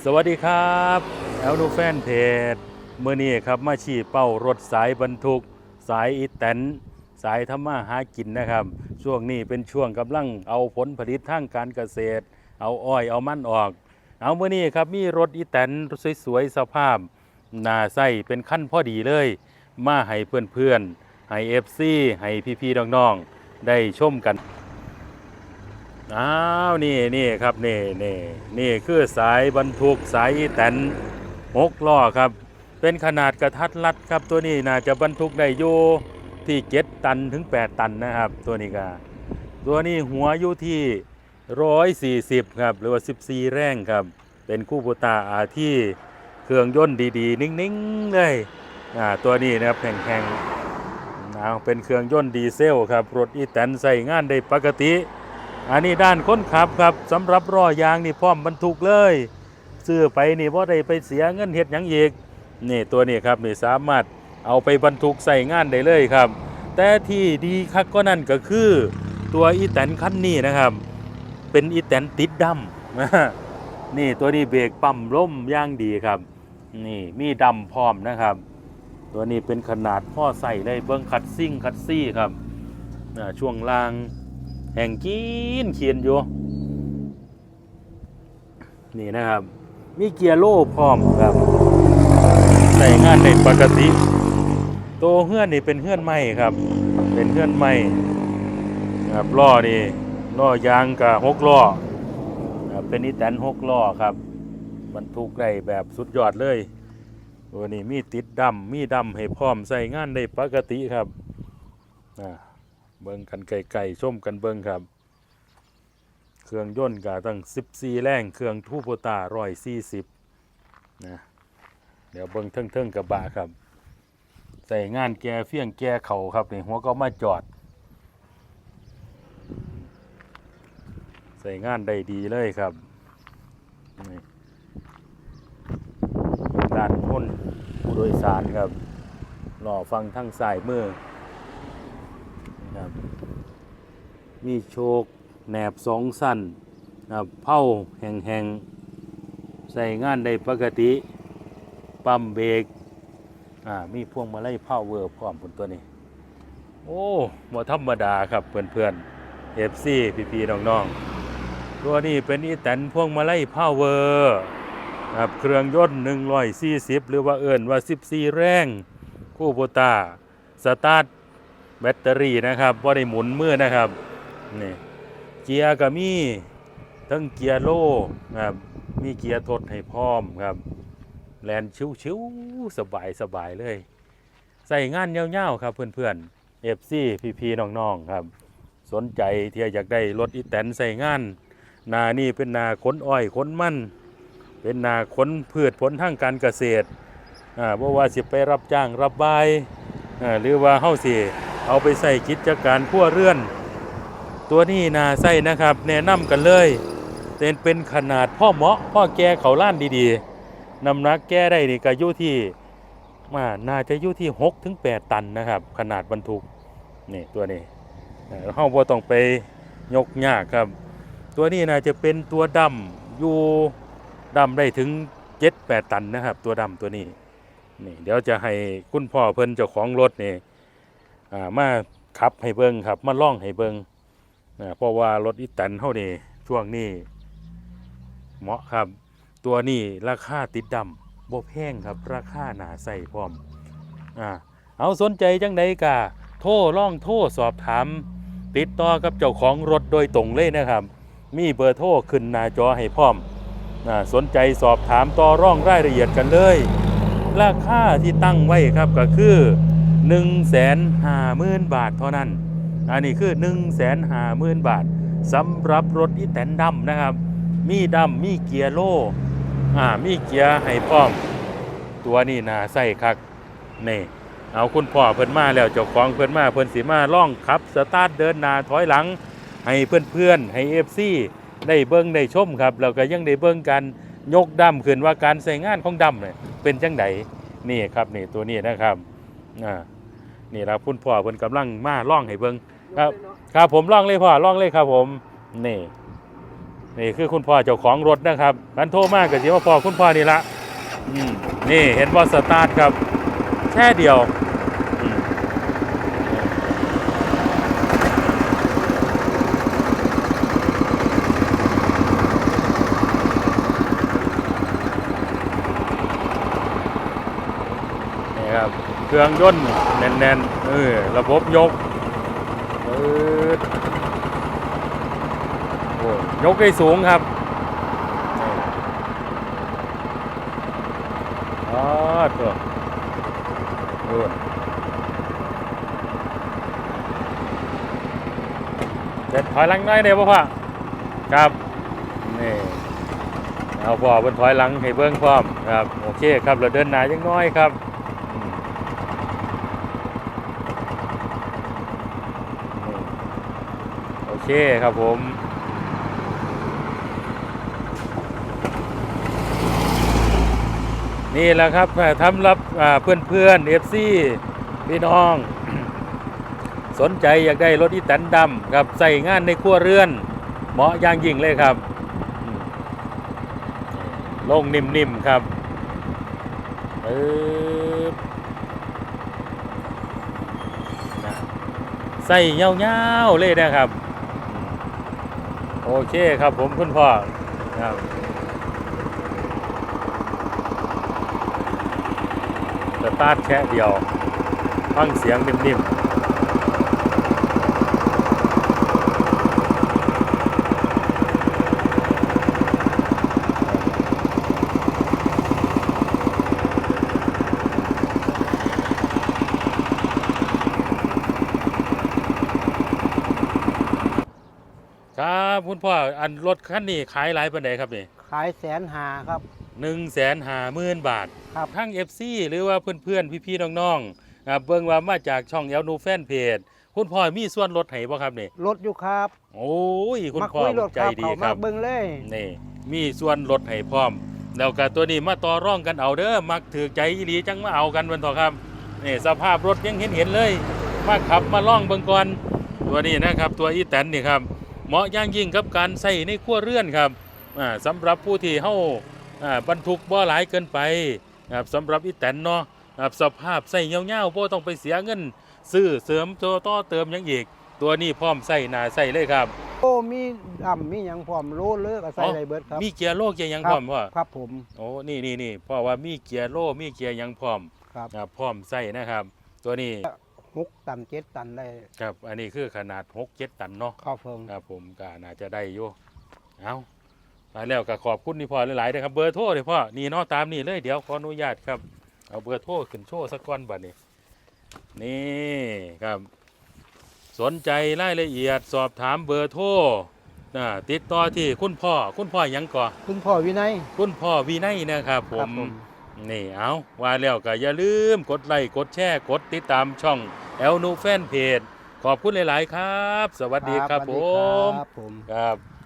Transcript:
สวัสดีครับแอลดูแฟนเพจเมื่อนี้ครับมาชี้เป้ารถสายบรรทุก สายอีแตนสายทำมาหากินนะครับ ช่วงนี้เป็นช่วงกำลังเอาผลผลิตทางการเกษตร เอาอ้อยเอามันออก เอาเมื่อนี้ครับมีรถอีแตนสวยๆสภาพหนาใส่เป็นขั้นพอดีเลย มาให้เพื่อนๆให้เอฟซีให้พี่ๆน้องๆได้ชมกัน อ้าวนี่นี่ครับนี่นี่นี่คือสายบรรทุกสายอีแตนหกล้อครับ เป็นขนาดกระทัดรัดครับตัวนี้น่าจะบรรทุกได้อยู่ที่เจ็ดตันถึง8ตันนะครับ ตัวนี้ก็ตัวนี้หัวอยู่ที่ร้อยสี่สิบครับ หรือว่า14แรงครับ เป็นคู่โบตาอาที่เครื่องยนต์ดีๆ นิ่งๆเลยอ่าตัวนี้นะครับแข็งๆเอาเป็นเครื่องยนต์ดีเซลครับรถอีแตนใส่งานได้ปกติ อันนี้ด้านคนขับครับสำหรับล้อยางนี่พร้อมบรรทุกเลยซื้อไปนี่บ่ได้ไปเสียเงินเฮ็ดยังอีกนี่ตัวนี้ครับนี่สามารถเอาไปบรรทุกใส่งานได้เลยครับ แต่ที่ดีคักก็นั่นก็คือ ตัวอีแตนคันนี้นะครับ เป็นอีแตนติดดำนี่ตัวนี้เบรกปั๊มล่มย่างดีครับ นี่มีดำพร้อมนะครับ ตัวนี้เป็นขนาดพ่อใส่เลยเบิ้งคัดซิ่งคัดซี่ครับช่วงล่าง แห่งกินเขียนอยู่ นี่นะครับ มีเกียร์โล่พร้อมครับใส่งานในปกติตัวเฮือนนี่เป็นเฮือนใหม่ครับ เป็นเฮือนใหม่ครับล้อนี่ล้อยางกับหกล้อเป็นนิแตนหกล้อครับบรรทุกได้แบบสุดยอดเลยตัวนี้มีติดดำมีดำให้พร้อมใส่งานได้ปกติครับอ่า เบิ่งกันไกลๆชมกันเบิ่งครับ เครื่องยนต์ก็ตั้ง14 แรงเครื่องทูโปตา140นะเดี๋ยวเบิ่งเทิงๆกระบะครับ ใส่งานแกเฟี้ยงแกเข่าครับนี่หัวก็มาจอด ใส่งานได้ดีเลยครับนี่ด้านพ้นผู้โดยสารครับรอฟังทั้งสายมือ นะครับ มีโชคแหนบสองสั้นนะเผาแห่งๆ ใส่งานได้ปกติ ปั๊มเบรกอ่ามีพวงมาลัยพาเวอร์พร้อมผลตัวนี้ โอ้บ่ธรรมดาครับเพื่อนๆเอฟซีพี่ๆน้องๆ ตัวนี้เป็นอีแตนพวงมาลัยพาเวอร์ครับเครื่องยนต์140 หรือว่าเอิ้นว่า 14 แรงคู่โบตาสตาร์ทแบตเตอรี่นะครับว่าได้หมุนมือนะครับ นี่เกียร์ก็มีทั้งเกียร์โล่ครับมีเกียร์ทดให้พร้อมครับแลนชิวๆสบายสบายเลย ใส่งานเงาวๆครับเพื่อนๆเอฟซีพี่ๆน้องๆครับ สนใจที่อยากได้รถอีแตนใส่งาน นานี่เป็นนาขนอ้อยขนมันเป็นนาขนพืชผลทางการเกษตรอ่าบ่ว่าสิไปรับจ้างรับใบอ่าหรือว่าเฮ้าสิเอาไปใส่กิจการพัวเรื่อน ตัวนี้นาใส่นะครับ แนะนำกันเลยเป็นเป็นขนาดพ่อเหมาะพ่อแก่เขาล้านดีๆน้ำหนักแก้ได้นี่ก็อยู่ที่มาน่าจะอยู่ที่6ถึง8ตันนะครับ ขนาดบรรทุกนี่ตัวนี้เอ่อเฮาบ่ต้องไปยกยากครับ ตัวนี้น่าจะเป็นตัวดำอยู่ดำได้ถึง 7-8 ตันนะครับ ตัวดำตัวนี้นี่เดี๋ยวจะให้คุณพ่อเพิ่นเจ้าของรถนี่มาขับให้เบิ้งครับ มาล่องให้เบิ้ง อ่าเพราะว่ารถอีแตนเฮานี่ช่วงนี้เหมาะครับ ตัวนี้ราคาติดดำบ่แพงครับ ราคาหนาใส่พร้อมอ่าเอาสนใจจังใดกะโทรล่องโทรสอบถาม ติดต่อกับเจ้าของรถโดยตรงเลยนะครับ มีเบอร์โทรขึ้นหน้าจอให้พร้อมอ่าสนใจสอบถามต่อร่องรายละเอียดกันเลย ราคาที่ตั้งไว้ครับก็คือ 1 5 0 0 0 0 บาทเท่านั้น อันนี้คือ 1 5 0 0 0 0 บาทสำหรับรถอีแตนดำนะครับ มีดำมีเกียร์โล่อ่ามีเกียร์ให้พร้อม ตัวนี้น่าใส่คักนี่เอาคุณพ่อเพิ่นมาแล้วเจ้าของเพิ่นมาเพิ่นสิมาล่องขับ สตาร์ทเดินหน้าถอยหลัง ให้เพื่อนๆให้ FC ได้เบิ่งได้ชมครับแล้วก็ยังได้เบิ่งกันยกดำขึ้นว่าการใส่งานของดำเนี่ยเป็นจังไดนี่ครับนี่ตัวนี้นะครับอ่า นี่ละคุณพ่อเพิ่นกำลังมาล่องให้เบิ่งครับครับผมล่องเลยพ่อล่องเลยครับผมนี่นี่คือคุณพ่อเจ้าของรถนะครับกันโทรมากกับสิว่าพ่อคุณพ่อนี่ละอืมนี่เห็นว่าสตาร์ทครับแค่เดียว ครับเครื่องยนต์แน่นๆเออระบบยกเออโอ้ยกได้สูงครับอ๋อตัวเออเด็ดถอยหลังน่อยเดียวพ่อครับนี่เอาพ่อเป็นถอยหลังให้เบิ้งพร้อมครับโอเคครับเราเดินหน้ายังน้อยครับอืม โอ เคครับผมนี่แหละครับทำรับเพื่อนเพื่อนเอฟซีพี่น้อง สนใจอยากได้รถอีแตนดำครับใส่งานในครัวเรือน เหมาะอย่างยิ่งเลยครับ ลงนิ่มๆครับเออใส่เงาๆเลยนะครับ โอเคครับผมคุณพ่อครับสตาร์ทแค่เดียว ฟังเสียงนิ่มๆ ครับคุณพ่ออันรถคันนี้ขายหลายปันใดครับนี่ขายแสนหาครับ หนึ่งแสนห้าหมื่นบาทครับ ทั้ง FC หรือว่าเพื่อนๆ พี่ๆน้องๆอ่าเบิ่งว่ามาจากช่องเอลนูแฟนเพจคุณพ่อมีส่วนลดให้บ่ครับนี่รถอยู่ครับ โอ้ยคุณมาพ่อคุยรถใจครับดีเขาคมารับ เบิ่งเลย นี่มีส่วนลดให้พร้อม แล้วก็ตัวนี้มาต่อร่องกันเอาเด้อมักถือใจอีหลีจังมาเอากันวันต่อครับนี่สภาพรถยังเห็นเห็นๆเลย มาขับมาล่องเบิ่งก่อนตัวนี้นะครับ ตัวอีแตนนี่ครับ เหมาะอย่างยิ่งกับการใส่ในครัวเรือนครับอ่าสำหรับผู้ที่เฮาอ่าบรรทุกบ่หลายเกินไปครับสำหรับอีแตนเนาะครับสภาพใส่เงาๆบ่ต้องไปเสียเงิน ซื้อเสริมตัวต่อเติมหยังอีก ตัวนี้พร้อมใส่หน้าใส่เลยครับ โอ้มีดำมีหยังพร้อมโลเลิกใส่อะไรเบิดครับมีเกียร์โลเกียร์หยังคพรัร้อมพ่อครับผมโอ้นี่นี่นี่เพราะว่ามีเกียร์โลมีเกียร์หยังพร้อมครับอ่าพร้อมใส่นะครับ ตัวนี้ หกตันเจ็ดตันได้ครับ อันนี้คือขนาด6 7ตันเนาะครับผมครับผมก็น่าจะได้อยู่เอามาแล้วก็ขอบคุณนี่พ่อหลายๆนะครับเบอร์โทรเลยพ่อนี่เนาะตามนี่เลยเดี๋ยวขออนุญาตครับเอาเบอร์โทรขึ้นโชว์สักก้อนบัดนี้นี่ครับ สนใจรายละเอียดสอบถามเบอร์โทรนะติดต่อที่คุณพ่อ คุณพ่อหยังก่อคุณพ่อวินัย คุณพ่อวีไนยนะครับ ผครัมบผม นี่เอาว่าแล้วก็อย่าลืมกดไลค์กดแชร์กดติดตามช่องแอลนูแฟนเพจขอบคุณหลาย ๆ ครับ สวัสดีครับสผวัสดีมครับผมครับ